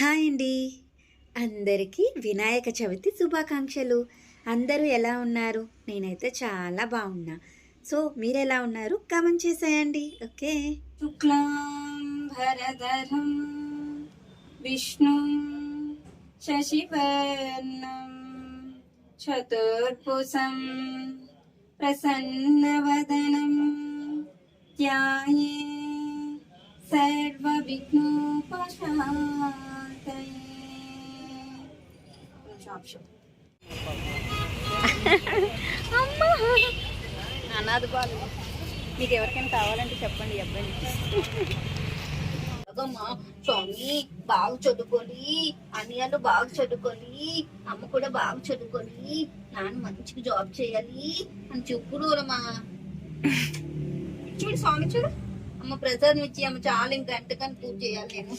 Hi అండి. అందరికీ వినాయక చవితి శుభాకాంక్షలు. అందరూ ఎలా ఉన్నారు? నేనైతే చాలా బాగున్నా. సో మీరు ఎలా ఉన్నారు? కామెంట్ చేసేయండి. ఓకే? శుక్లాం భరధరం విష్ణు శశివర్ణం చతుర్భుసం ప్రసన్నవదనం ధ్యాయే సర్వవిఘ్నోపశాంతయే అనాథ బాలు మీకు ఎవరికైనా కావాలంటే చెప్పండి అబ్బాయి అమ్మా స్వామి బాగా చదువుకొని అన్నయ్యలు బాగా చదువుకొని అమ్మ కూడా బాగా చదువుకొని నాన్న మంచిగా జాబ్ చేయాలి అని చెప్పుడురమ్మా చూడు స్వామి చూడు అమ్మ ప్రసాదం ఇచ్చి అమ్మ చాలా ఇంకా ఎంతకని పూజ చేయాలి నేను.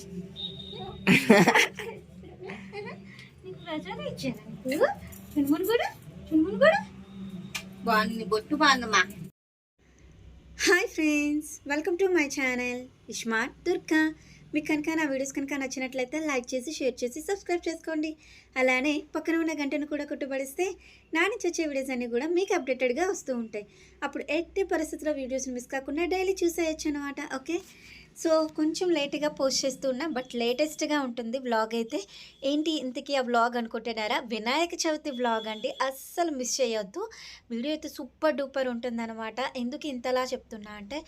బాగుంది బొట్టు బాగుందమ్మా hi friends welcome to my channel ismart Durga. మీకు కనుక నా వీడియోస్ కనుక నచ్చినట్లయితే లైక్ చేసి షేర్ చేసి సబ్స్క్రైబ్ చేసుకోండి. అలానే పక్కన ఉన్న గంటను కూడా కొట్టుబడిస్తే నా నుంచి వచ్చే వీడియోస్ అన్నీ కూడా మీకు అప్డేటెడ్గా వస్తూ ఉంటాయి. అప్పుడు ఎట్టి పరిస్థితుల్లో వీడియోస్ మిస్ కాకుండా డైలీ చూసేయచ్చు అనమాట ఓకే? సో కొంచెం లేట్గా పోస్ట్ చేస్తున్నా బట్ లేటెస్ట్గా ఉంటుంది వ్లాగ్ అయితే. ఏంటి ఇంతకీ ఆ వ్లాగ్ అనుకుంటున్నారా? వినాయక చవితి వ్లాగ్ అండి. అస్సలు మిస్ చేయొద్దు. వీడియో అయితే సూపర్ డూపర్ ఉంటుందన్నమాట. ఎందుకు ఇంతలా చెప్తున్నా అంటే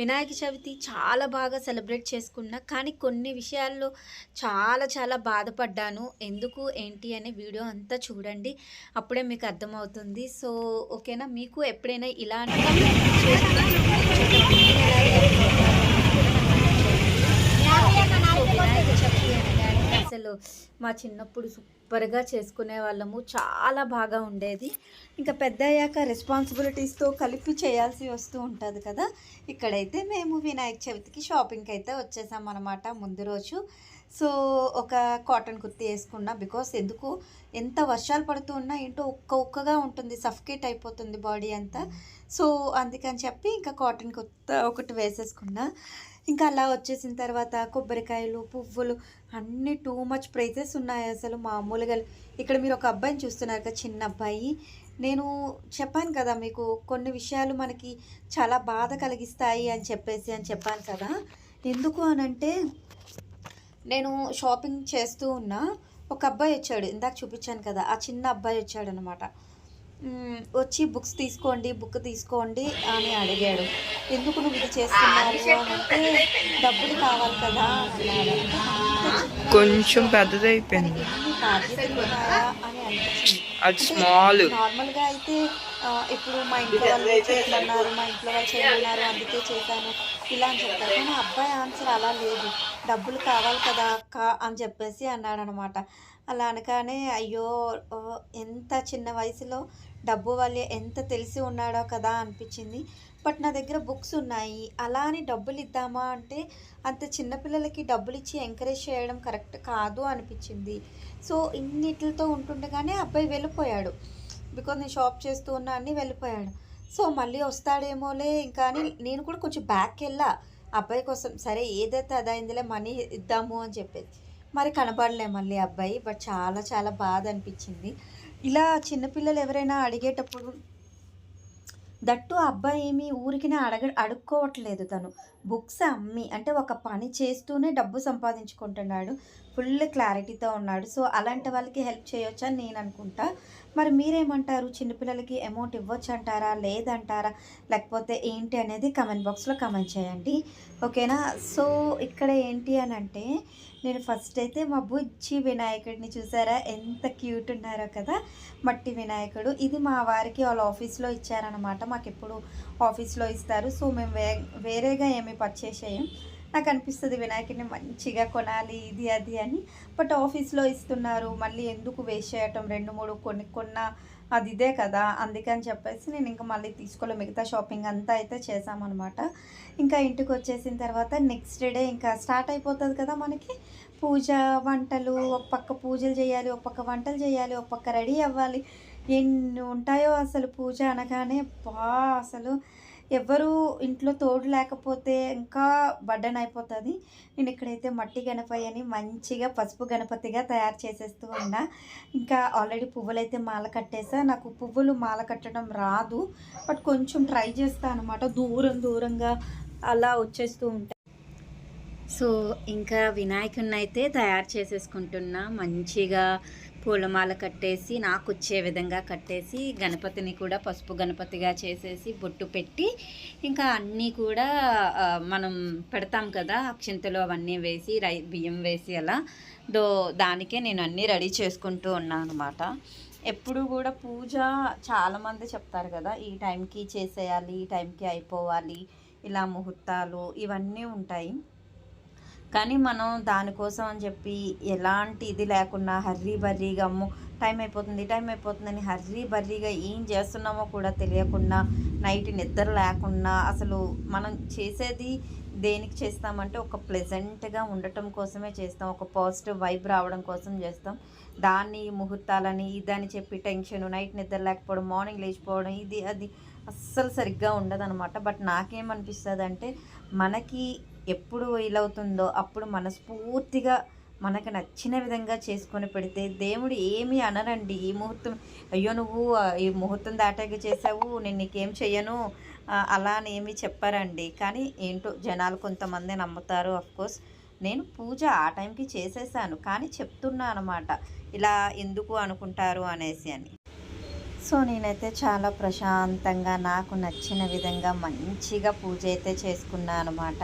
వినాయక చవితి చాలా బాగా సెలబ్రేట్ చేసుకున్నా కానీ కొన్ని విషయాల్లో చాలా చాలా బాధపడ్డాను. ఎందుకు ఏంటి అనే వీడియో అంతా చూడండి. అప్పుడే మీకు అర్థమవుతుంది. సో ఓకేనా? మీకు ఎప్పుడైనా ఇలాంటి వినాయక చవితి అనగానే అసలు మా చిన్నప్పుడు సూపర్గా చేసుకునే వాళ్ళము. చాలా బాగా ఉండేది. ఇంకా పెద్ద అయ్యాక రెస్పాన్సిబిలిటీస్తో కలిపి చేయాల్సి వస్తూ ఉంటుంది కదా. ఇక్కడైతే మేము వినాయక చవితికి షాపింగ్కి అయితే వచ్చేసాం అనమాట ముందు రోజు. సో ఒక కాటన్ కుర్తీ వేసుకున్నా బికాస్ ఎందుకు? ఎంత వర్షాలు పడుతూ ఉన్నా ఏంటో ఒక్క ఒక్కగా ఉంటుంది. సఫకేట్ అయిపోతుంది బాడీ అంతా. సో అందుకని చెప్పి ఇంకా కాటన్ కుర్తా ఒకటి వేసేసుకున్నా. ఇంకా అలా వచ్చేసిన తర్వాత కొబ్బరికాయలు పువ్వులు అన్నీ టూ మచ్ ప్రైజెస్ ఉన్నాయి అసలు మామూలుగా. ఇక్కడ మీరు ఒక అబ్బాయిని చూస్తున్నారు కదా చిన్న అబ్బాయి. నేను చెప్పాను కదా మీకు కొన్ని విషయాలు మనకి చాలా బాధ కలిగిస్తాయి అని చెప్పేసి అని చెప్పాను కదా. ఎందుకు అనంటే నేను షాపింగ్ చేస్తూ ఉన్నా ఒక అబ్బాయి వచ్చాడు ఇందాక చూపించాను కదా ఆ చిన్న అబ్బాయి వచ్చాడు అనమాట వచ్చి బుక్స్ తీసుకోండి బుక్ తీసుకోండి అని అడిగాడు. ఎందుకు నువ్వు ఇది చేస్తున్నావు అంటే డబ్బులు కావాలి కదా అన్నాడు. కొంచెం పెద్దదైపోయింది. అది స్మాల్. నార్మల్గా అయితే ఇప్పుడు మా ఇంట్లో వాళ్ళు చేయమన్నారు మా ఇంట్లో వాళ్ళు చేయమన్నారు అందుకే చేశాను ఇలా అని చెప్తారు కానీ అబ్బాయి ఆన్సర్ అలా లేదు. డబ్బులు కావాలి కదా అక్క అని చెప్పేసి అన్నాడు అనమాట అలా అనగానే అయ్యో ఎంత చిన్న వయసులో డబ్బు వల్లే ఎంత తెలిసి ఉన్నాడో కదా అనిపించింది. బట్ నా దగ్గర బుక్స్ ఉన్నాయి. అలా అని డబ్బులు ఇద్దామా అంటే అంత చిన్నపిల్లలకి డబ్బులు ఇచ్చి ఎంకరేజ్ చేయడం కరెక్ట్ కాదు అనిపించింది. సో ఇన్నిటితో ఉంటుండగానే అబ్బాయి వెళ్ళిపోయాడు. బికాజ్ నేను షాప్ చేస్తూ ఉన్నా అని వెళ్ళిపోయాడు. సో మళ్ళీ వస్తాడేమోలే. ఇంకా అని నేను కూడా కొంచెం బ్యాక్ వెళ్ళా. అబ్బాయి కోసం సరే ఏదైతే అదైందిలే మనీ ఇద్దాము అని చెప్పేది మరి కనపడలే మళ్ళీ అబ్బాయి. బట్ చాలా చాలా బాధ అనిపించింది. ఇలా చిన్నపిల్లలు ఎవరైనా అడిగేటప్పుడు దట్టు అబ్బాయి ఏమి ఊరికినే అడగ అడుక్కోవట్లేదు తను. బుక్స్ అమ్మి. అంటే ఒక పని చేస్తూనే డబ్బు సంపాదించుకుంటున్నాడు. ఫుల్ క్లారిటీతో ఉన్నాడు. సో అలాంటి వాళ్ళకి హెల్ప్ చేయొచ్చని నేను అనుకుంటా. మరి మీరేమంటారు? చిన్నపిల్లలకి అమౌంట్ ఇవ్వచ్చు అంటారా లేదంటారా? లేకపోతే ఏంటి అనేది కమెంట్ బాక్స్లో కమెంట్ చేయండి. ఓకేనా సో ఇక్కడ ఏంటి అని అంటే నేను ఫస్ట్ అయితే మా బుజ్జి వినాయకుడిని చూసారా? ఎంత క్యూట్ ఉన్నారో కదా? మట్టి వినాయకుడు. ఇది మా వారికి వాళ్ళ ఆఫీస్లో ఇచ్చారనమాట మాకు ఎప్పుడు ఆఫీస్లో ఇస్తారు. సో మేము వే వేరేగా ఏమి పర్చేస్ చేయం. నాకు అనిపిస్తుంది వినాయకుడిని మంచిగా కొనాలి ఇది అది అని. బట్ ఆఫీస్లో ఇస్తున్నారు మళ్ళీ ఎందుకు వేస్ట్ చేయటం? రెండు మూడు కొన్ని కొన్న అది ఇదే కదా. అందుకని చెప్పేసి నేను ఇంకా మళ్ళీ తీసుకోలే. మిగతా షాపింగ్ అంతా అయితే చేసామన్నమాట ఇంకా ఇంటికి వచ్చేసిన తర్వాత నెక్స్ట్ డే ఇంకా స్టార్ట్ అయిపోతుంది కదా మనకి. పూజ వంటలు ఒక పక్క పూజలు చేయాలి ఒక పక్క వంటలు చేయాలి ఒక పక్క రెడీ అవ్వాలి. ఎన్ని ఉంటాయో అసలు పూజ అనగానే బా అసలు ఎవరు ఇంట్లో తోడు లేకపోతే ఇంకా బడ్డన్ అయిపోతుంది నేను ఇక్కడైతే మట్టి గణపతి అని మంచిగా పసుపు గణపతిగా తయారు చేసేస్తూ ఉన్నా. ఇంకా ఆల్రెడీ పువ్వులైతే మాల కట్టేసా. నాకు పువ్వులు మాల కట్టడం రాదు. బట్ కొంచెం ట్రై చేస్తాను అనమాట దూరం దూరంగా అలా వచ్చేస్తూ ఉంటాయి సో ఇంకా వినాయకుడిని అయితే తయారు చేసేసుకుంటున్నా. మంచిగా పూలమాల కట్టేసి నాకు వచ్చే విధంగా కట్టేసి గణపతిని కూడా పసుపు గణపతిగా చేసేసి బొట్టు పెట్టి ఇంకా అన్నీ కూడా మనం పెడతాం కదా అక్షింతలు అవన్నీ వేసి రై బియ్యం వేసి అలా. దో దానికే నేను అన్నీ రెడీ చేసుకుంటూ ఉన్నాను అనమాట ఎప్పుడు కూడా పూజ చాలామంది చెప్తారు కదా ఈ టైంకి చేసేయాలి ఈ టైంకి అయిపోవాలి ఇలా ముహూర్తాలు ఇవన్నీ ఉంటాయి. కానీ మనం దానికోసం అని చెప్పి ఎలాంటి ఇది లేకుండా హర్రీ బర్రీగా అమ్మో టైం అయిపోతుంది టైం అయిపోతుందని హర్రీ బర్రీగా ఏం చేస్తున్నామో కూడా తెలియకుండా నైట్ నిద్ర లేకుండా అసలు మనం చేసేది దేనికి చేస్తామంటే ఒక ప్లెజెంట్గా ఉండటం కోసమే చేస్తాం ఒక పాజిటివ్ వైబ్ రావడం కోసం చేస్తాం. దాన్ని ముహూర్తాలని ఇదని చెప్పి టెన్షన్ నైట్ నిద్ర లేకపోవడం మార్నింగ్ లేచిపోవడం ఇది అది అస్సలు సరిగ్గా ఉండదనమాట బట్ నాకేమనిపిస్తుంది అంటే మనకి ఎప్పుడు వీలవుతుందో అప్పుడు మనస్ఫూర్తిగా మనకు నచ్చిన విధంగా చేసుకొని పెడితే దేవుడు ఏమీ అనరండి. ఈ ముహూర్తం అయ్యో నువ్వు ఈ ముహూర్తం దాటాక చేసావు నేను నీకేం చెయ్యను అలా అని ఏమీ చెప్పారండి. కానీ ఏంటో జనాలు కొంతమంది నమ్ముతారు కోర్స్ నేను పూజ ఆ టైంకి చేసేసాను కానీ చెప్తున్నా అనమాట ఇలా ఎందుకు అనుకుంటారు అనేసి అని. సో నేనైతే చాలా ప్రశాంతంగా నాకు నచ్చిన విధంగా మంచిగా పూజ అయితే చేసుకున్నాను అనమాట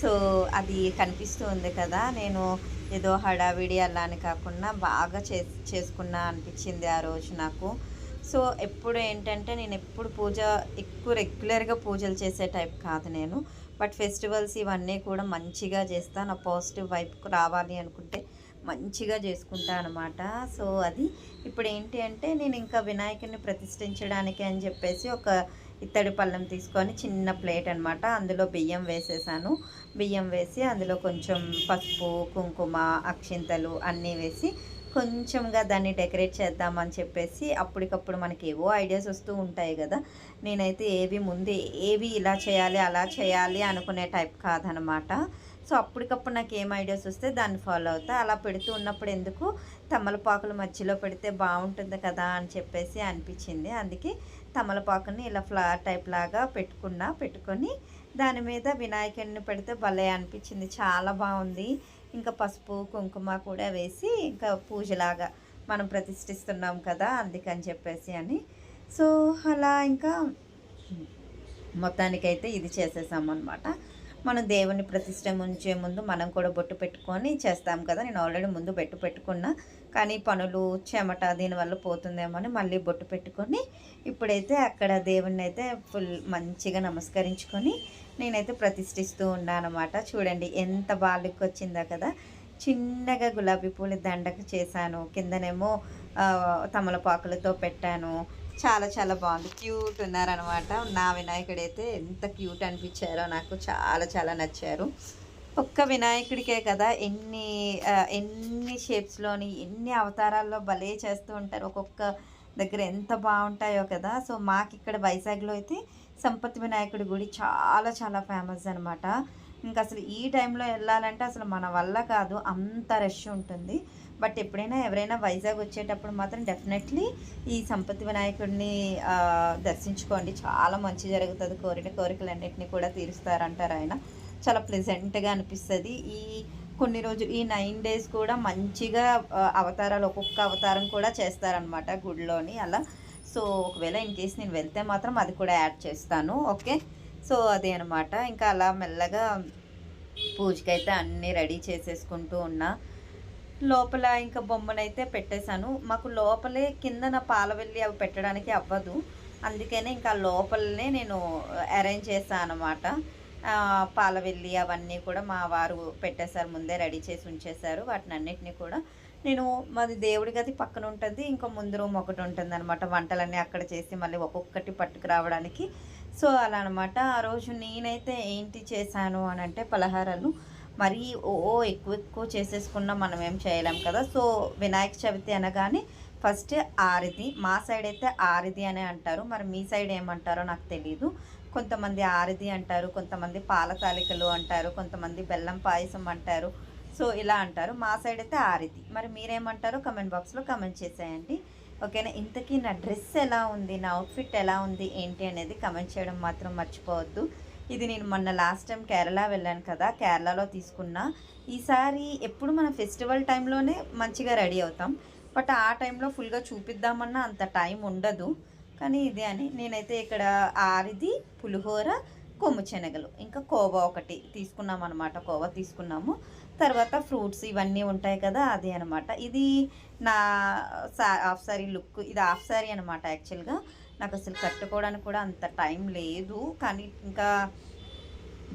సో అది కనిపిస్తుంది కదా. నేను ఏదో హడావిడి అలా అని కాకుండా బాగా చే చేసుకున్నా అనిపించింది ఆ రోజు నాకు. సో ఎప్పుడు ఏంటంటే నేను ఎప్పుడు పూజ ఎక్కువ రెగ్యులర్గా పూజలు చేసే టైప్ కాదు నేను. బట్ ఫెస్టివల్స్ ఇవన్నీ కూడా మంచిగా చేస్తాను నా పాజిటివ్ వైపుకు రావాలి అనుకుంటే మంచిగా చేసుకుంటా అనమాట సో అది ఇప్పుడు ఏంటి అంటే నేను ఇంకా వినాయకుడిని ప్రతిష్ఠించడానికి అని చెప్పేసి ఒక ఇత్తడి పళ్ళెం తీసుకొని చిన్న ప్లేట్ అనమాట అందులో బియ్యం వేసేసాను. బియ్యం వేసి అందులో కొంచెం పసుపు కుంకుమ అక్షింతలు అన్నీ వేసి కొంచెంగా దాన్ని డెకరేట్ చేద్దామని చెప్పేసి అప్పటికప్పుడు మనకి ఏవో ఐడియాస్ వస్తూ ఉంటాయి కదా. నేనైతే ఏవి ముందు ఏవి ఇలా చేయాలి అలా చేయాలి అనుకునే టైప్ కాదనమాట. సో అప్పటికప్పుడు నాకు ఏం ఐడియాస్ వస్తే దాన్ని ఫాలో అవుతా. అలా పెడుతూ ఉన్నప్పుడు ఎందుకు తమలపాకుల మధ్యలో పెడితే బాగుంటుంది కదా అని చెప్పేసి అనిపించింది. అందుకే తమలపాకుని ఇలా ఫ్లవర్ టైప్ లాగా పెట్టుకున్నా పెట్టుకొని దాని మీద వినాయకుడిని పెడితే భలే అనిపించింది. చాలా బాగుంది. ఇంకా పసుపు కుంకుమ కూడా వేసి ఇంకా పూజలాగా మనం ప్రతిష్ఠిస్తున్నాం కదా అందుకని చెప్పేసి అని. సో అలా ఇంకా మొత్తానికైతే ఇది చేసేసామన్నమాట మనం దేవుని ప్రతిష్ట ఉంచే ముందు మనం కూడా బొట్టు పెట్టుకొని చేస్తాం కదా. నేను ఆల్రెడీ ముందు బొట్టు పెట్టుకున్నా. కానీ పనులు చెమట దీనివల్ల పోతుందేమో అని మళ్ళీ బొట్టు పెట్టుకొని ఇప్పుడైతే అక్కడ దేవుణ్ణి అయితే ఫుల్ మంచిగా నమస్కరించుకొని నేనైతే ప్రతిష్ఠిస్తూ ఉన్నాను అనమాట చూడండి ఎంత బాలికి వచ్చిందో కదా. చిన్నగా గులాబీ పూల దండకు చేశాను. కిందనేమో తమలపాకులతో పెట్టాను. చాలా చాలా బాగుంది. క్యూట్ ఉన్నారనమాట. నా వినాయకుడు అయితే ఎంత క్యూట్ అనిపించారో నాకు చాలా చాలా నచ్చారు. ఒక్క వినాయకుడికే కదా ఎన్ని ఎన్ని షేప్స్లోని ఎన్ని అవతారాల్లో భలే చేస్తూ ఉంటారు. ఒక్కొక్క దగ్గర ఎంత బాగుంటాయో కదా. సో మాకు ఇక్కడ వైజాగ్లో అయితే సంపత్ వినాయకుడి గుడి చాలా చాలా ఫేమస్ అనమాట ఇంకా అసలు ఈ టైంలో వెళ్ళాలంటే అసలు మన వల్ల కాదు. అంత రష్ ఉంటుంది. బట్ ఎప్పుడైనా ఎవరైనా వైజాగ్ వచ్చేటప్పుడు మాత్రం డెఫినెట్లీ ఈ సంపత్తి వినాయకుడిని దర్శించుకోండి. చాలా మంచి జరుగుతుంది. కోరిన కోరికలన్నింటినీ కూడా తీరుస్తారంటారు ఆయన. చాలా ప్లెజెంట్గా అనిపిస్తుంది. ఈ కొన్ని రోజులు ఈ నైన్ డేస్ కూడా మంచిగా అవతారాలు ఒక్కొక్క అవతారం కూడా చేస్తారనమాట గుడిలోని అలా. సో ఒకవేళ ఇన్ కేస్ నేను వెళ్తే మాత్రం అది కూడా యాడ్ చేస్తాను. ఓకే? సో అదే అనమాట ఇంకా అలా మెల్లగా పూజకైతే అన్నీ రెడీ చేసేసుకుంటూ ఉన్నా. లోపల ఇంకా బొమ్మనైతే పెట్టేశాను. మాకు లోపలే కింద నా పాలవెల్లి అవి పెట్టడానికి అవ్వదు. అందుకనే ఇంకా లోపలనే నేను అరేంజ్ చేశాను అనమాట పాలవెల్లి అవన్నీ కూడా మా వారు పెట్టేశారు ముందే రెడీ చేసి ఉంచేశారు. వాటిని అన్నిటిని కూడా నేను మాది దేవుడి గది పక్కన ఉంటుంది ఇంకా ముందు రూమ్ ఒకటి ఉంటుంది అనమాట వంటలన్నీ అక్కడ చేసి మళ్ళీ ఒక్కొక్కటి పట్టుకురావడానికి. సో అలా అనమాట ఆ రోజు నేనైతే ఏంటి చేశాను అని అంటే పలహారాలు. మరీ ఓ ఎక్కువ ఎక్కువ చేసేసుకున్నా మనం ఏం చేయలేం కదా. సో వినాయక చవితి అనగానే ఫస్ట్ ఆరిది. మా సైడ్ అయితే ఆరిది అనే అంటారు. మరి మీ సైడ్ ఏమంటారో నాకు తెలియదు కొంతమంది ఆరిది అంటారు కొంతమంది పాల తాలికలు అంటారు కొంతమంది బెల్లం పాయసం అంటారు. సో ఇలా అంటారు. మా సైడ్ అయితే ఆరిది. మరి మీరేమంటారో కమెంట్ బాక్స్లో కమెంట్ చేసేయండి. ఓకేనా? ఇంతకీ నా డ్రెస్ ఎలా ఉంది? నా అవుట్ఫిట్ ఎలా ఉంది? ఏంటి అనేది కమెంట్ చేయడం మాత్రం మర్చిపోవద్దు. ఇది నేను మొన్న లాస్ట్ టైం కేరళ వెళ్ళాను కదా. కేరళలో తీసుకున్నా. ఈసారి ఎప్పుడు మన ఫెస్టివల్ టైంలోనే మంచిగా రెడీ అవుతాం. బట్ ఆ టైంలో ఫుల్గా చూపిద్దామన్నా అంత టైం ఉండదు. కానీ ఇదే అని నేనైతే ఇక్కడ ఆరిది పులిహోర కొమ్ము శనగలు. ఇంకా కోవా ఒకటి తీసుకున్నాం అనమాట కోవా తీసుకున్నాము. తర్వాత ఫ్రూట్స్ ఇవన్నీ ఉంటాయి కదా అదే అనమాట ఇది నా సా హాఫ్ సారీ లుక్ ఇది హాఫ్ సారీ అనమాట యాక్చువల్గా. నాకు అసలు కట్టుకోవడానికి కూడా అంత టైం లేదు కానీ ఇంకా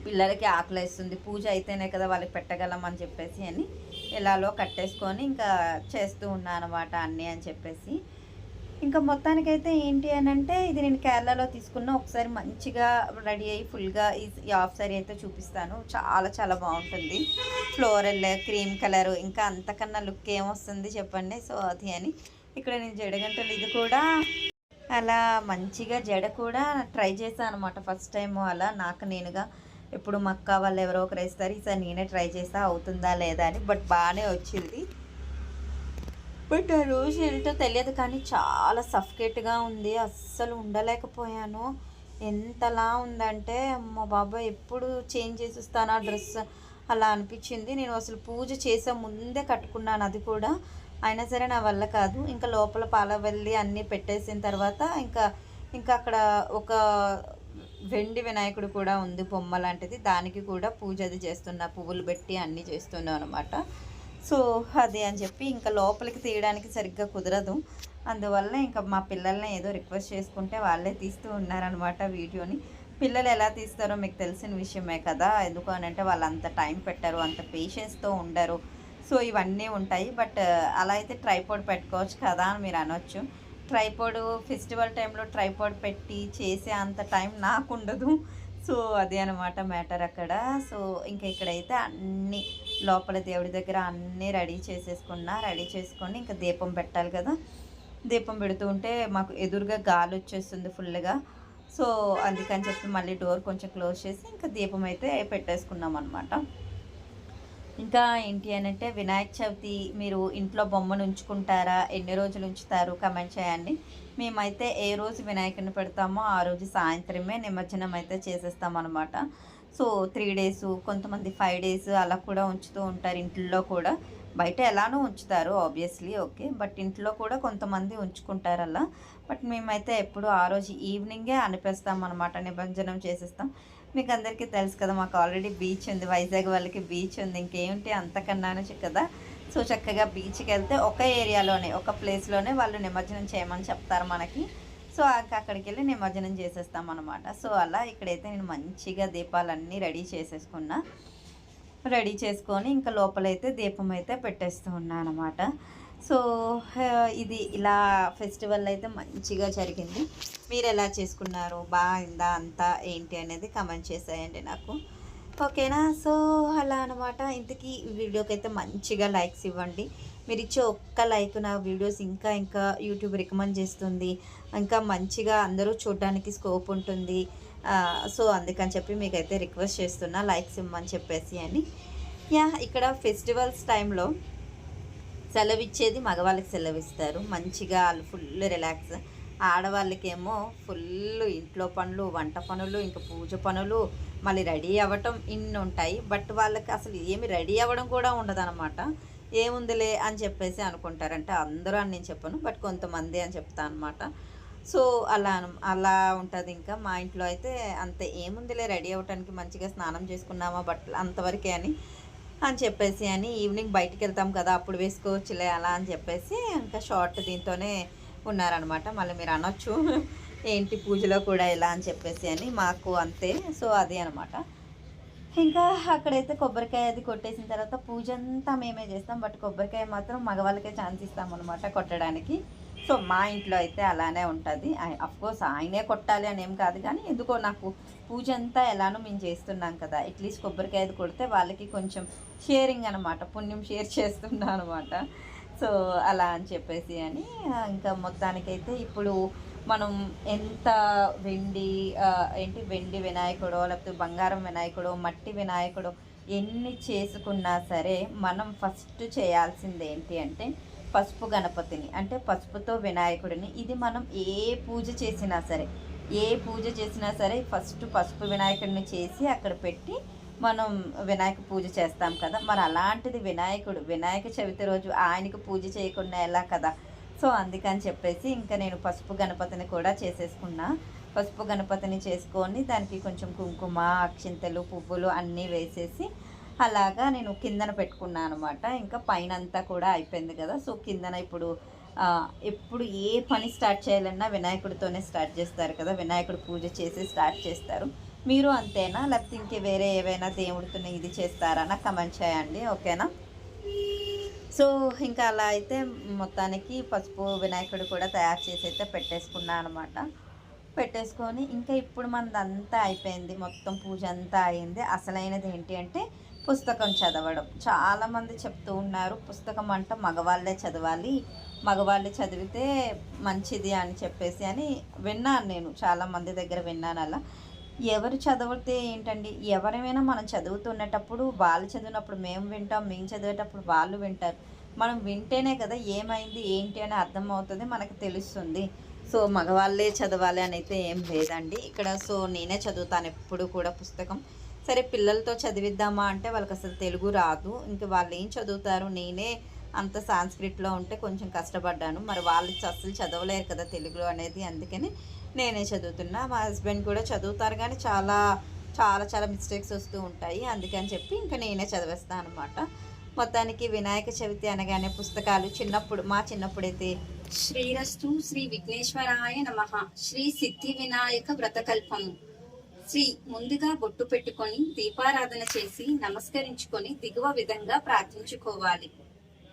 పిల్లలకి ఆకలి వేస్తుంది పూజ అయితేనే కదా వాళ్ళకి పెట్టగలం అని చెప్పేసి అని ఎలాలో కట్టేసుకొని ఇంకా చేస్తూ ఉన్నా అనమాట అన్నీ అని చెప్పేసి. ఇంకా మొత్తానికైతే ఏంటి అని అంటే ఇది నేను కేరళలో తీసుకున్న ఒకసారి మంచిగా రెడీ అయ్యి ఫుల్గా ఈ హాఫ్ సారీ అయితే చూపిస్తాను. చాలా చాలా బాగుంటుంది. ఫ్లోరల్ క్రీమ్ కలర్ ఇంకా అంతకన్నా లుక్ ఏమొస్తుంది చెప్పండి. సో అది అని ఇక్కడ నేను జడగంటలు ఇది కూడా అలా మంచిగా జడ కూడా ట్రై చేశాను అనమాట ఫస్ట్ టైం అలా నాకు నేనుగా ఇప్పుడు మా అక్క వాళ్ళు ఎవరో ఒకరు వేస్తారు ఈసారి నేనే ట్రై చేస్తా అవుతుందా లేదా అని. బట్ బాగానే వచ్చింది. బట్ ఆ రోజు ఏంటో తెలియదు కానీ చాలా సఫికేట్గా ఉంది. అస్సలు ఉండలేకపోయాను. ఎంతలా ఉందంటే అమ్మ బాబాయ్ ఎప్పుడు చేంజ్ చేసిస్తాను ఆ డ్రెస్? అలా అనిపించింది. నేను అసలు పూజ చేసే ముందే కట్టుకున్నాను అది కూడా. అయినా సరే నా వల్ల కాదు. ఇంకా లోపల పాల వెళ్ళి అన్నీ పెట్టేసిన తర్వాత ఇంకా ఇంకా అక్కడ ఒక వెండి వినాయకుడు కూడా ఉంది బొమ్మ లాంటిది. దానికి కూడా పూజ అది చేస్తున్నా. పువ్వులు పెట్టి అన్నీ చేస్తున్నాను అనమాట సో అది అని చెప్పి ఇంకా లోపలికి తీయడానికి సరిగ్గా కుదరదు. అందువల్ల ఇంకా మా పిల్లల్ని ఏదో రిక్వెస్ట్ చేసుకుంటే వాళ్ళే తీస్తూ ఉన్నారనమాట వీడియోని. పిల్లలు ఎలా తీస్తారో మీకు తెలిసిన విషయమే కదా. ఎందుకు అని అంటే వాళ్ళు అంత టైం పెట్టరు అంత పేషెన్స్తో ఉండరు. సో ఇవన్నీ ఉంటాయి. బట్ అలా అయితే ట్రైపోడ్ పెట్టుకోవచ్చు కదా అని మీరు అనొచ్చు. ట్రైపోడ్ ఫెస్టివల్ టైంలో ట్రైపోడ్ పెట్టి చేసే అంత టైం నాకు ఉండదు. సో అదే అనమాట మ్యాటర్ అక్కడ. సో ఇంకా ఇక్కడైతే అన్ని లోపల దేవుడి దగ్గర అన్నీ రెడీ చేసేసుకున్నా రెడీ చేసుకొని ఇంకా దీపం పెట్టాలి కదా. దీపం పెడుతూ ఉంటే మాకు ఎదురుగా గాలి వచ్చేస్తుంది ఫుల్గా. సో అందుకని చెప్పి మళ్ళీ డోర్ కొంచెం క్లోజ్ చేసి ఇంకా దీపం అయితే పెట్టేసుకున్నాం అనమాట ఇంకా ఏంటి అని అంటే వినాయక చవితి మీరు ఇంట్లో బొమ్మను ఉంచుకుంటారా? ఎన్ని రోజులు ఉంచుతారు? కమెంట్ చేయండి. మేమైతే ఏ రోజు వినాయకుడిని పెడతామో ఆ రోజు సాయంత్రమే నిమజ్జనం అయితే చేసేస్తాం అనమాట సో త్రీ డేస్ కొంతమంది ఫైవ్ డేస్ అలా కూడా ఉంచుతూ ఉంటారు ఇంట్లో కూడా. బయట ఎలానో ఉంచుతారు ఆబ్వియస్లీ ఓకే బట్ ఇంట్లో కూడా కొంతమంది ఉంచుకుంటారు అలా. బట్ మేమైతే ఎప్పుడు ఆ రోజు ఈవినింగే అనిపిస్తాం అనమాట నిమజ్జనం చేసేస్తాం. మీకు అందరికీ తెలుసు కదా మాకు ఆల్రెడీ బీచ్ ఉంది. వైజాగ్ వాళ్ళకి బీచ్ ఉంది. ఇంకేమిటి అంతకన్నాను కదా. సో చక్కగా బీచ్కి వెళ్తే ఒక ఏరియాలోనే ఒక ప్లేస్లోనే వాళ్ళు నిమజ్జనం చేయమని చెప్తారు మనకి. సో అక్కడికి వెళ్ళి నిమజ్జనం చేసేస్తాం అనమాట సో అలా ఇక్కడైతే నేను మంచిగా దీపాలన్నీ రెడీ చేసేసుకున్నా. రెడీ చేసుకొని ఇంకా లోపలైతే దీపం అయితే పెట్టేస్తూ ఉన్నా అనమాట సో ఇది ఇలా ఫెస్టివల్ అయితే మంచిగా జరిగింది. మీరు ఎలా చేసుకున్నారు బాగుందా అంతా ఏంటి అనేది కమెంట్ చేసేయండి నాకు. ఓకేనా? సో అలా అనమాట ఇంతకీ వీడియోకి అయితే మంచిగా లైక్స్ ఇవ్వండి. మీరు ఇచ్చే ఒక్క లైక్ నా వీడియోస్ ఇంకా ఇంకా యూట్యూబ్ రికమెండ్ చేస్తుంది. ఇంకా మంచిగా అందరూ చూడడానికి స్కోప్ ఉంటుంది. సో అందుకని చెప్పి మీకైతే రిక్వెస్ట్ చేస్తున్నా లైక్స్ ఇవ్వమని చెప్పేసి అని. యా ఇక్కడ ఫెస్టివల్స్ టైంలో సెలవు ఇచ్చేది మగవాళ్ళకి సెలవు ఇస్తారు మంచిగా వాళ్ళు ఫుల్ రిలాక్స్. ఆడవాళ్ళకేమో ఫుల్ ఇంట్లో పనులు వంట పనులు ఇంకా పూజ పనులు మళ్ళీ రెడీ అవ్వటం ఇన్ని ఉంటాయి. బట్ వాళ్ళకి అసలు ఏమి రెడీ అవ్వడం కూడా ఉండదన్నమాట. ఏముందిలే అని చెప్పేసి అనుకుంటారంటే అందరూ అని నేను చెప్పను. బట్ కొంతమంది అని చెప్తా అనమాట సో అలా అలా ఉంటుంది ఇంకా. మా ఇంట్లో అయితే అంత ఏముందిలే రెడీ అవ్వటానికి మంచిగా స్నానం చేసుకున్నామా బట్టలు అంతవరకే అని అని చెప్పేసి అని ఈవినింగ్ బయటికి వెళ్తాం కదా అప్పుడు వేసుకోవచ్చులే అలా అని చెప్పేసి ఇంకా షార్ట్ దీంతోనే ఉన్నారనమాట మళ్ళీ మీరు అనొచ్చు. ఏంటి పూజలో కూడా ఇలా అని చెప్పేసి అని మాకు అంతే. సో అది అనమాట ఇంకా అక్కడైతే కొబ్బరికాయ అది కొట్టేసిన తర్వాత పూజ అంతా మేమే చేస్తాం. బట్ కొబ్బరికాయ మాత్రం మగవాళ్ళకే ఛాన్స్ ఇస్తాం అనమాట కొట్టడానికి. సో మా ఇంట్లో అయితే అలానే ఉంటుంది. కోర్స్ ఆయనే కొట్టాలి అని ఏం కాదు కానీ ఎందుకో నాకు పూజ అంతా ఎలానో మేము చేస్తున్నాం కదా. అట్లీస్ట్ కొబ్బరికాయ అది కొడితే వాళ్ళకి కొంచెం షేరింగ్ అనమాట పుణ్యం షేర్ చేస్తున్నా అనమాట సో అలా అని చెప్పేసి అని. ఇంకా మొత్తానికైతే ఇప్పుడు మనం ఎంత వెండి ఏంటి వెండి వినాయకుడో లేకపోతే బంగారం వినాయకుడో మట్టి వినాయకుడో ఎన్ని చేసుకున్నా సరే మనం ఫస్ట్ చేయాల్సింది ఏంటి అంటే పసుపు గణపతిని అంటే పసుపుతో వినాయకుడిని. ఇది మనం ఏ పూజ చేసినా సరే ఏ పూజ చేసినా సరే ఫస్ట్ పసుపు వినాయకుడిని చేసి అక్కడ పెట్టి మనం వినాయక పూజ చేస్తాం కదా. మరి అలాంటిది వినాయకుడు వినాయక చవితి రోజు ఆయనకు పూజ చేయకుండా ఎలా కదా? సో అందుకని చెప్పేసి ఇంకా నేను పసుపు గణపతిని కూడా చేసేసుకున్నా. పసుపు గణపతిని చేసుకొని దానికి కొంచెం కుంకుమ అక్షింతలు పువ్వులు అన్నీ వేసేసి అలాగా నేను కిందన పెట్టుకున్నాను అనమాట ఇంకా పైన అంతా కూడా అయిపోయింది కదా సో కిందన ఇప్పుడు ఎప్పుడు ఏ పని స్టార్ట్ చేయాలన్నా వినాయకుడితోనే స్టార్ట్ చేస్తారు కదా వినాయకుడు పూజ చేసి స్టార్ట్ చేస్తారు. మీరు అంతేనా? లేకపోతే ఇంకే వేరే ఏవైనా దేవుడితోనే ఇది చేస్తారా? నాకు కమెంట్ చేయండి ఓకేనా? సో ఇంకా అలా అయితే మొత్తానికి పసుపు వినాయకుడు కూడా తయారు చేసి అయితే పెట్టేసుకున్నాను అనమాట పెట్టేసుకొని ఇంకా ఇప్పుడు మనదంతా అయిపోయింది. మొత్తం పూజ అంతా అయింది. అసలైనది ఏంటి అంటే పుస్తకం చదవడం. చాలామంది చెప్తూ ఉన్నారు పుస్తకం అంట మగవాళ్ళే చదవాలి. మగవాళ్ళు చదివితే మంచిది అని చెప్పేసి అని విన్నాను నేను. చాలామంది దగ్గర విన్నాను అలా. ఎవరు చదివితే ఏంటండి? ఎవరైనా మనం చదువుతున్నటప్పుడు వాళ్ళు చదివినప్పుడు మేము వింటాం మేము చదివేటప్పుడు వాళ్ళు వింటారు. మనం వింటేనే కదా ఏమైంది ఏంటి అని అర్థమవుతుంది మనకు తెలుస్తుంది. సో మగవాళ్ళే చదవాలి అని అయితే ఏం లేదండి. ఇక్కడ సో నేనే చదువుతాను ఎప్పుడు కూడా పుస్తకం. సరే పిల్లలతో చదివిద్దామా అంటే వాళ్ళకి అసలు తెలుగు రాదు. ఇంక వాళ్ళు ఏం చదువుతారు? నేనే అంత సాంస్క్రిట్లో ఉంటే కొంచెం కష్టపడ్డాను. మరి వాళ్ళు అసలు చదవలేరు కదా తెలుగులో అనేది అందుకని నేనే చదువుతున్నా. మా హస్బెండ్ కూడా చదువుతారు కానీ చాలా చాలా చాలా మిస్టేక్స్ వస్తూ ఉంటాయి. అందుకని చెప్పి ఇంకా నేనే చదివేస్తాను అనమాట మొత్తానికి వినాయక చవితి అనగానే పుస్తకాలు చిన్నప్పుడు మా చిన్నప్పుడైతే శ్రీరస్తు శ్రీ విఘ్నేశ్వరాయ నమ. శ్రీ సిద్ధి వినాయక వ్రతకల్పము. శ్రీ ముందుగా బొట్టు పెట్టుకొని దీపారాధన చేసి నమస్కరించుకొని దిగువ విధంగా ప్రార్థించుకోవాలి.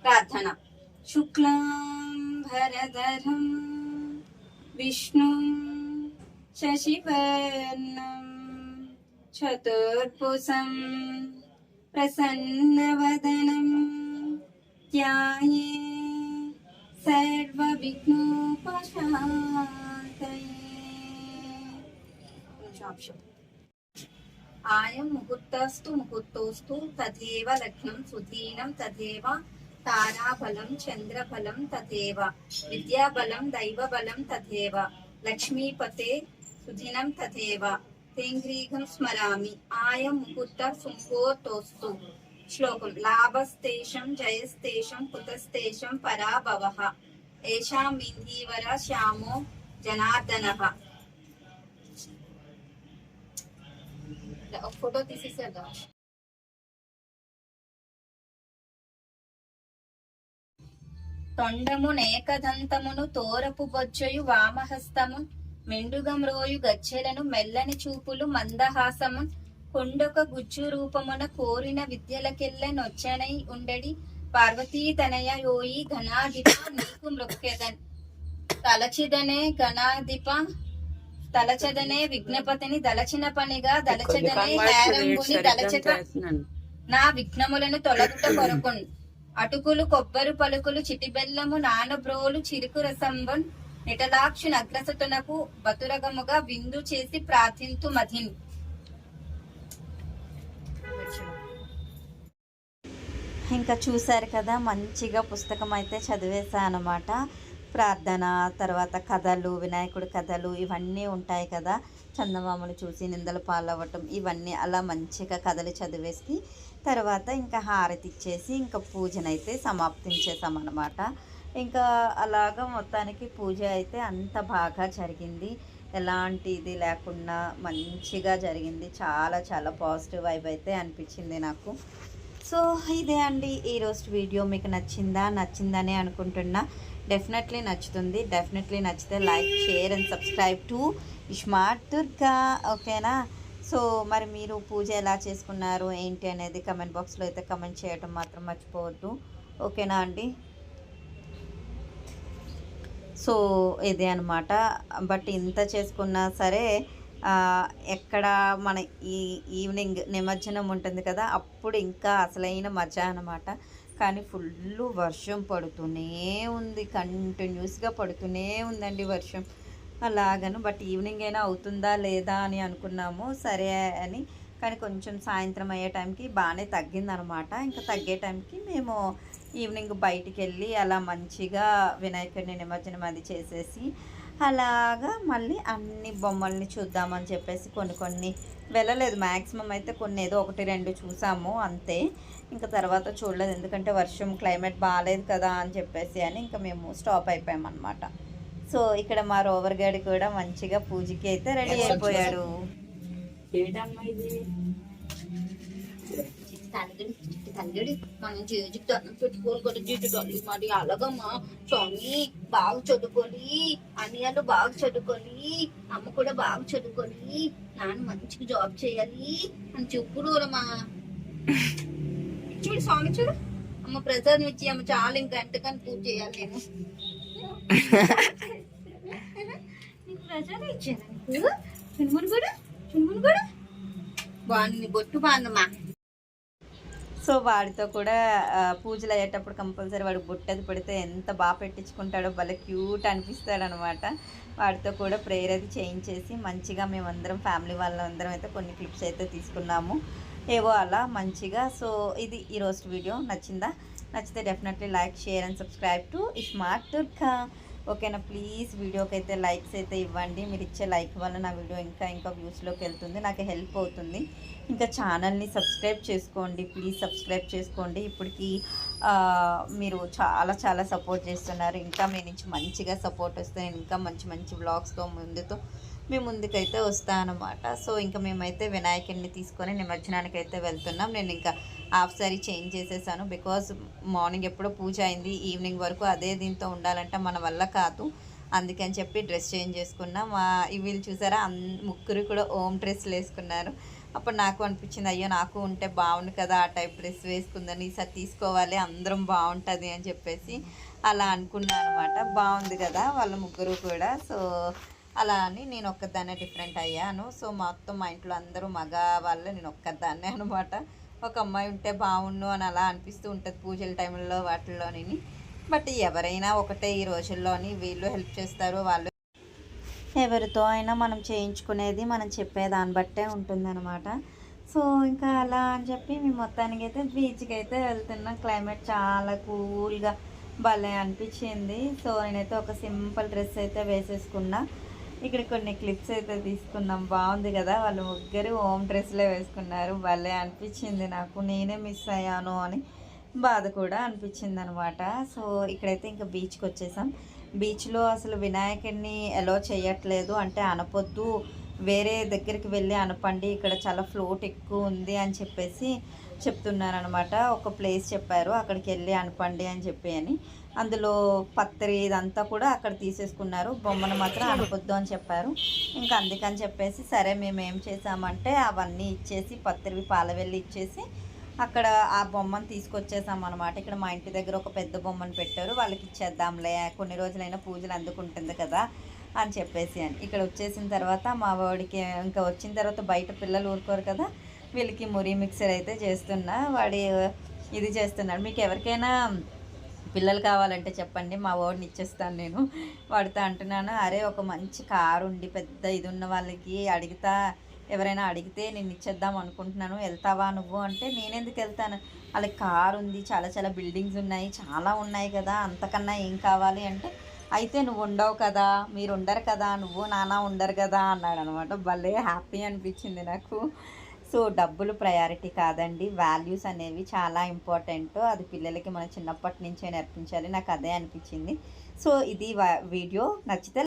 ప్రార్థన. శుక్లాం భరధరం విష్ణు శశివర్ణం చతుర్భుజం ప్రసన్నవదనం ధ్యాయే సర్వవిఘ్నోపశాంతయే. ఆయం ముహూర్తస్తు ముహూర్తోస్తు తదేవ లగ్నం సుధీనం తదేవ తారాబలం చంద్రబలం తదేవ విద్యాబలం దైవబలం తదేవ లక్ష్మీపతే సుదినం తదేవ తేంగ్రీఘం స్మరామి ఆయం ముహూర్త సుముహూర్తోస్తు శ్లోకం లాభస్తేషం జయస్తేషం కుతస్తేషం పరాభవ ఏషాం ఇందీవర శ్యామో జనార్దన ఫోటో తీసేసేద్దాం తొండము నేకదంతమును తోరపు బొజ్జయు వామహస్తము మెండుగమ్రోయు గచ్చెలను మెల్లని చూపులు మందహాసము కొండొక గుజ్జు రూపమున కోరిన విద్యలకెల్ల నొచ్చనై ఉండడి పార్వతీ తనయ యోయి ఘనాధిప నీకు మృక్కెదన్. తలచిదనే గణాధిప తలచదనే విఘ్నపతిని దలచిన పనిగా దలచదనే హేరంగుని దలచక నా విఘ్నములను తొలగుట కొరకున్ అటుకులు కొబ్బరి పలుకులు చిటిబెల్లము నానబ్రోలు చిరుకు రసంబున్ నిటలాక్షు అగ్రసతునకు బతురగముగా విందు చేసి ప్రార్థింతు మధిన్ ఇంకా చూశారు కదా మంచిగా పుస్తకం అయితే చదివేశాను అనమాట ప్రార్థన తర్వాత కథలు వినాయకుడి కథలు ఇవన్నీ ఉంటాయి కదా. చందమామలు చూసి నిందలు పాలవ్వటం ఇవన్నీ అలా మంచిగా కథలు చదివేసి తర్వాత ఇంకా హారతి ఇచ్చేసి ఇంకా పూజనైతే సమాప్తించేసామన్నమాట ఇంకా అలాగా మొత్తానికి పూజ అయితే అంత బాగా జరిగింది. ఎలాంటి ఇది లేకుండా మంచిగా జరిగింది. చాలా చాలా పాజిటివ్ వైబ్ అయితే అనిపించింది నాకు. సో ఇదే అండి ఈరోజు వీడియో. మీకు నచ్చిందా? నచ్చిందనే అనుకుంటున్నా. డెఫినెట్లీ నచ్చుతుంది. డెఫినెట్లీ నచ్చితే like share and subscribe to smart Durga. ఓకేనా? సో మరి మీరు పూజ ఎలా చేసుకున్నారు? ఏంటి అనేది కమెంట్ బాక్స్లో అయితే కమెంట్ చేయడం మాత్రం మర్చిపోవద్దు. ఓకేనా అండి? సో ఇదే అనమాట బట్ ఇంత చేసుకున్నా సరే ఎక్కడ మన ఈ ఈవినింగ్ నిమజ్జనం ఉంటుంది కదా అప్పుడు ఇంకా అసలైన మజా అనమాట కానీ ఫుల్ వర్షం పడుతూనే ఉంది. కంటిన్యూస్గా పడుతూనే ఉందండి వర్షం. అలాగను బట్ ఈవినింగ్ అయినా అవుతుందా లేదా అని అనుకున్నాము. సరే అని. కానీ కొంచెం సాయంత్రం అయ్యే టైంకి బాగానే తగ్గిందనమాట ఇంకా తగ్గే టైంకి మేము ఈవినింగ్ బయటికి వెళ్ళి అలా మంచిగా వినాయకుడిని నిమజ్జనం అది చేసేసి అలాగా మళ్ళీ అన్ని బొమ్మల్ని చూద్దామని చెప్పేసి కొన్ని కొన్ని వెళ్ళలేదు. మ్యాక్సిమం అయితే కొన్ని ఏదో ఒకటి రెండు చూసాము అంతే. ఇంకా తర్వాత చూడలేదు. ఎందుకంటే వర్షం క్లైమేట్ బాగాలేదు కదా అని చెప్పేసి అని ఇంకా మేము స్టాప్ అయిపోయామన్నమాట. సో ఇక్కడ మా రోవర్ గాడి కూడా మంచిగా పూజకి అయితే రెడీ అయిపోయాడు. తల్లిడి మనం జేజుకి దండం పెట్టుకోవాలి కదా జీజు తల్లి మరి అలాగమ్మా స్వామి బాగా చదువుకొని అన్నయ్యలు బాగా చదువుకొని అమ్మ కూడా బాగా చదువుకొని నాన్న మంచిగా జాబ్ చేయాలి అని చెప్పుడు అమ్మా చూడు స్వామి చూడు అమ్మ ప్రసాదం ఇచ్చి అమ్మ చాలా ఇంకా ఎంతకని పూజ చేయాలి నేను నీకు ప్రసాదం ఇచ్చాను నీకు చునుమును కూడా చునుమును కూడా బాగుంది బొట్టు బాగుందమ్మా సో వాడితో కూడా పూజలు అయ్యేటప్పుడు కంపల్సరీ వాడు బుట్టది పెడితే ఎంత బాగా పెట్టించుకుంటాడో భలే క్యూట్ అనిపిస్తాడనమాట. వాడితో కూడా ప్రేయర్ అది చేయించేసి మంచిగా మేమందరం ఫ్యామిలీ వాళ్ళందరం అయితే కొన్ని క్లిప్స్ అయితే తీసుకున్నాము. ఏవో అలా మంచిగా. సో ఇది ఈరోజు వీడియో. నచ్చిందా? నచ్చితే definitely like share and subscribe to smart Durga. ఓకేనా ప్లీజ్ వీడియోకి అయితే లైక్స్ అయితే ఇవ్వండి. మీరు ఇచ్చే లైక్ వల్ల నా వీడియో ఇంకా ఇంకా వ్యూస్లోకి వెళ్తుంది నాకు హెల్ప్ అవుతుంది. ఇంకా ఛానల్ని సబ్స్క్రైబ్ చేసుకోండి ప్లీజ్ సబ్స్క్రైబ్ చేసుకోండి. ఇప్పటికి మీరు చాలా చాలా సపోర్ట్ చేస్తున్నారు. ఇంకా మీ నుంచి మంచిగా సపోర్ట్ వస్తే ఇంకా మంచి మంచి బ్లాగ్స్తో ముందుతో మీ ముందుకైతే వస్తానమాట సో ఇంకా మేమైతే వినాయకుడిని తీసుకొని నిమజ్జనానికి అయితే వెళ్తున్నాం. నేను ఇంకా హాఫ్ సారీ చేంజ్ చేసేసాను. బికాస్ మార్నింగ్ ఎప్పుడో పూజ అయింది ఈవినింగ్ వరకు అదే దీంతో ఉండాలంటే మన వల్ల కాదు. అందుకని చెప్పి డ్రెస్ చేంజ్ చేసుకున్నాం. మా వీళ్ళు చూసారా? ముగ్గురు కూడా ఓమ్ డ్రెస్సులు వేసుకున్నారు. అప్పుడు నాకు అనిపించింది అయ్యో నాకు ఉంటే బాగుండు కదా ఆ టైప్ డ్రెస్ వేసుకుందని. ఈసారి తీసుకోవాలి అందరం బాగుంటుంది అని చెప్పేసి అలా అనుకున్నాను అనమాట బాగుంది కదా వాళ్ళ ముగ్గురు కూడా. సో అలా అని నేను ఒక్కదాన్నే డిఫరెంట్ అయ్యాను. సో మొత్తం మా ఇంట్లో అందరూ మగ వాళ్ళే నేను ఒక్కదాన్నే అనమాట. ఒక అమ్మాయి ఉంటే బాగుండు అని అలా అనిపిస్తూ ఉంటుంది పూజల టైంలో వాటిల్లోని బట్ ఎవరైనా ఒకటే ఈ రోజుల్లోని వీళ్ళు హెల్ప్ చేస్తారు వాళ్ళు ఎవరితో అయినా మనం చేయించుకునేది మనం చెప్పే దాన్ని బట్టే ఉంటుందన్నమాట. సో ఇంకా అలా అని చెప్పి మేము మొత్తానికి అయితే బీచ్కి అయితే వెళ్తున్నాం క్లైమేట్ చాలా కూల్గా భలే అనిపించింది. సో నేనైతే ఒక సింపుల్ డ్రెస్ అయితే వేసేసుకున్నా. ఇక్కడ కొన్ని క్లిప్స్ అయితే తీసుకున్నాం. బాగుంది కదా? వాళ్ళు ముగ్గురు హోమ్ డ్రెస్లే వేసుకున్నారు. భలే అనిపించింది నాకు. నేనే మిస్ అయ్యాను అని బాధ కూడా అనిపించింది అనమాట సో ఇక్కడైతే ఇంకా బీచ్కి వచ్చేసాం. బీచ్లో అసలు వినాయకుడిని అలో చేయట్లేదు. అంటే అనపొద్దు. వేరే దగ్గరికి వెళ్ళి అనపండి. ఇక్కడ చాలా ఫ్లోట్ ఎక్కువ ఉంది అని చెప్పేసి చెప్తున్నారనమాట. ఒక ప్లేస్ చెప్పారు. అక్కడికి వెళ్ళి అనపండి అని చెప్పి అని. అందులో పత్రి ఇదంతా కూడా అక్కడ తీసేసుకున్నారు. బొమ్మను మాత్రం అనపొద్దు అని చెప్పారు. ఇంకా అందుకని చెప్పేసి సరే మేము ఏం చేసామంటే అవన్నీ ఇచ్చేసి పత్రివి పాలవెల్లి ఇచ్చేసి అక్కడ ఆ బొమ్మను తీసుకొచ్చేసాం అనమాట ఇక్కడ మా ఇంటి దగ్గర ఒక పెద్ద బొమ్మను పెట్టారు. వాళ్ళకి ఇచ్చేద్దాంలే. కొన్ని రోజులైనా పూజలు అందుకుంటుంది కదా అని చెప్పేసి అని. ఇక్కడ వచ్చేసిన తర్వాత మా వాడికి ఇంకా వచ్చిన తర్వాత బయట పిల్లలు ఊరుకోరు కదా. వీళ్ళకి మురి మిక్సర్ అయితే చేస్తున్నా. వాడి ఇది చేస్తున్నాడు. మీకు ఎవరికైనా పిల్లలు కావాలంటే చెప్పండి మా వాడిని ఇచ్చేస్తాను నేను. వాడితో అంటున్నాను అరే ఒక మంచి కారు ఉండి పెద్ద ఇది ఉన్న వాళ్ళకి అడిగితా ఎవరైనా అడిగితే నేను ఇచ్చేద్దాం అనుకుంటున్నాను వెళ్తావా నువ్వు? అంటే నేనెందుకు వెళ్తాను? వాళ్ళకి కారు ఉంది చాలా చాలా బిల్డింగ్స్ ఉన్నాయి చాలా ఉన్నాయి కదా అంతకన్నా ఏం కావాలి? అంటే అయితే నువ్వు ఉండవు కదా మీరు ఉండరు కదా నువ్వు నాన్న ఉండరు కదా అన్నాడు అనమాట భలే హ్యాపీ అనిపించింది నాకు. సో డబ్బులు ప్రయారిటీ కాదండి. వాల్యూస్ అనేవి చాలా ఇంపార్టెంట్. అది పిల్లలకి మనం చిన్నప్పటి నుంచే నేర్పించాలి. నాకు అదే అనిపించింది. సో ఇది వీడియో నచ్చితే